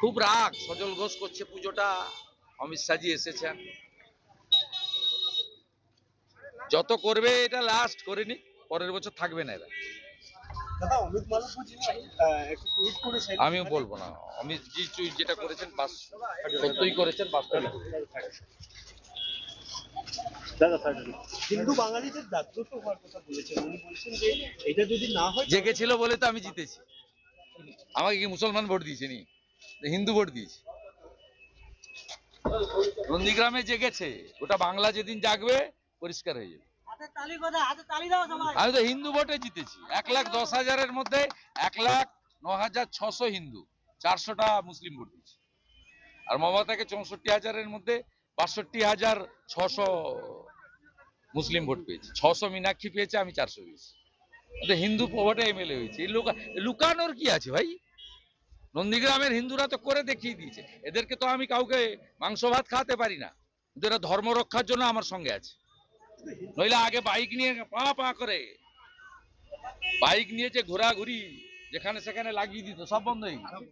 খুব রাগ সজল ঘোষ করছে পুজোটা অমিত শাহজি এসেছেন। যত করবে এটা লাস্ট করেনি পরের বছর থাকবে না এরা। দাদা অমিত মালব্য যিনি আহ, একটু টুইট করেছেন। আমিও বলব না অমিত জি চুই যেটা করেছেন বাস সত্যই করেছেন বাস্তবে হিন্দু বাঙালিদের জাগ্রত হওয়ার কথা বলেছেন। উনি বলছেন যে এটা যদি না হয় জেগেছিল বলে তো আমি জিতেছি। আমাকে কি মুসলমান ভোট দিয়েছে নি? হিন্দু ভোট দিয়েছে নন্দীগ্রামে জেগেছে। ওটা বাংলা যেদিন জাগবে পরিষ্কার হয়ে যাবে। আমি তো হিন্দু ভোটে জিতেছি। এক লাখ দশ হাজারের মধ্যে এক লাখ ন হাজার ছশো হিন্দু চারশোটা মুসলিম ভোট দিয়েছি। আর মমতাকে চৌষট্টি হাজারের মধ্যে বাষট্টি হাজার ছশো মুসলিম ভোট পেয়েছি। ছশো মীনাক্ষী পেয়েছে আমি চারশো পেয়েছি। হিন্দু ভোটে এমএলএ হয়েছে। এই লুকানোর কি আছে ভাই? নন্দীগ্রামের হিন্দুরা তো করে দেখিয়ে দিয়েছে। এদেরকে তো আমি কাউকে মাংস ভাত খাওয়াতে পারি না। কিন্তু এরা ধর্ম রক্ষার জন্য আমার সঙ্গে আছে। নইলে আগে বাইক নিয়ে পা পা করে বাইক নিয়েছে ঘোরাঘুরি যেখানে সেখানে লাগিয়ে দিত, সব বন্ধ হয়ে